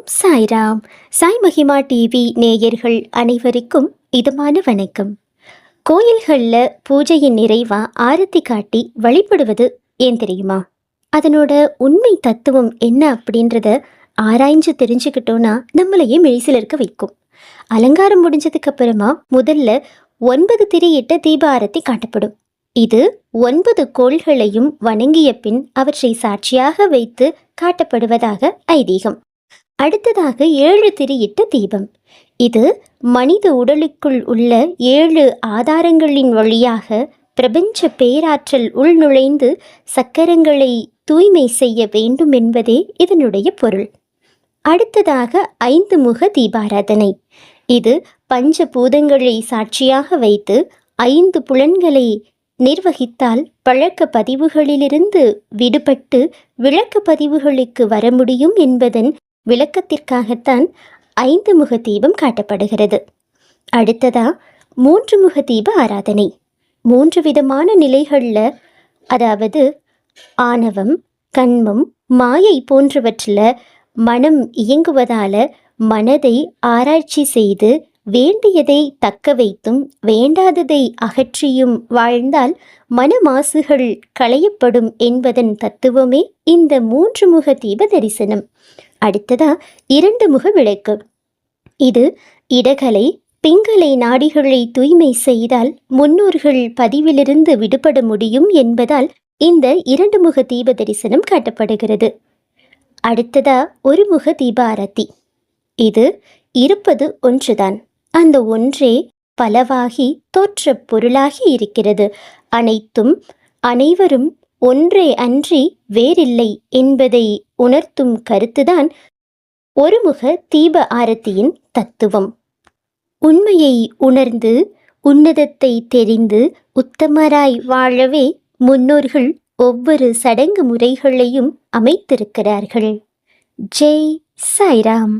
ஓம் சாய்ராம். சாய் மகிமா டிவி நேயர்கள் அனைவருக்கும் இதமான வணக்கம். கோயில்களில் பூஜையின் நிறைவா ஆரத்தி காட்டி வழிபடுவது ஏன் தெரியுமா? அதனோட உண்மை தத்துவம் என்ன அப்படின்றத ஆராய்ஞ்சு தெரிஞ்சுக்கிட்டோன்னா நம்மளையே மெழிசில் இருக்க வைக்கும். அலங்காரம் முடிஞ்சதுக்கு அப்புறமா முதல்ல ஒன்பது திரையிட்ட தீப ஆரத்தி காட்டப்படும். இது ஒன்பது கோள்களையும் வணங்கிய பின் அவற்றை சாட்சியாக வைத்து காட்டப்படுவதாக ஐதீகம். அடுத்ததாக ஏழு திரியிட்ட தீபம். இது மனித உடலுக்குள் உள்ள ஏழு ஆதாரங்களின் வழியாக பிரபஞ்ச பேராற்றல் உள்நுழைந்து சக்கரங்களை தூய்மை செய்ய வேண்டும் என்பதே இதனுடைய பொருள். அடுத்ததாக ஐந்து முக தீபாராதனை. இது பஞ்ச பூதங்களை சாட்சியாக வைத்து ஐந்து புலன்களை நிர்வகித்தால் பழக்க பதிவுகளிலிருந்து விடுபட்டு விளக்க பதிவுகளுக்கு வர முடியும் என்பதன் விளக்கத்திற்காகத்தான் ஐந்து முக தீபம் காட்டப்படுகிறது. அடுத்ததா மூன்று முக தீப ஆராதனை. மூன்று விதமான நிலைகளில் அதாவது ஆணவம் கண்மம் மாயை போன்றவற்றில் மனம் இயங்குவதால மனதை ஆராய்ச்சி செய்து வேண்டியதை தக்க வைத்தும் வேண்டாததை அகற்றியும் வாழ்ந்தால் மனமாசுகள் களையப்படும் என்பதன் தத்துவமே இந்த மூன்று முக தீப தரிசனம். அடுத்ததா இரண்டு முக விளக்கு இது இடகலை பிங்களை நாடிகளை தூய்மை செய்தால் முன்னோர்கள் பதிவிலிருந்து விடுபட முடியும் என்பதால் இந்த இரண்டு முக தீப தரிசனம் காட்டப்படுகிறது. அடுத்ததா ஒரு முக தீப ஆரத்தி இது இருப்பது ஒன்றுதான். அந்த ஒன்றே பலவாகி தோற்றப் பொருளாகி இருக்கிறது. அனைத்தும் அனைவரும் ஒன்றே அன்றி வேறில்லை என்பதை உணர்த்தும் கருத்துதான் ஒருமுக தீப ஆரத்தியின் தத்துவம். உண்மையை உணர்ந்து உன்னதத்தை தெரிந்து உத்தமராய் வாழவே முன்னோர்கள் ஒவ்வொரு சடங்கு முறைகளையும் அமைத்திருக்கிறார்கள். ஜெய் சாய்ராம்.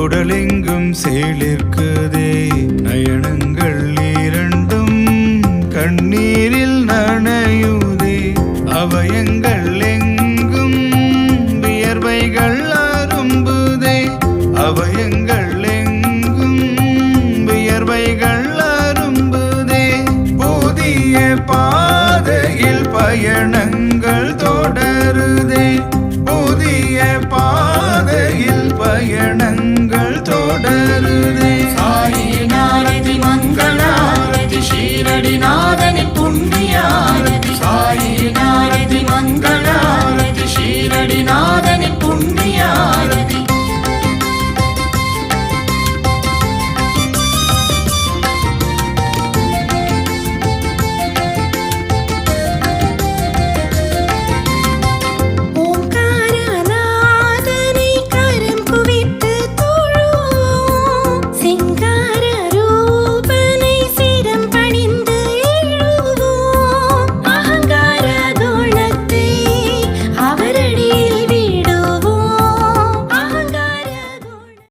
உடலெங்கும் செயலிற்குதே. ஆடினாத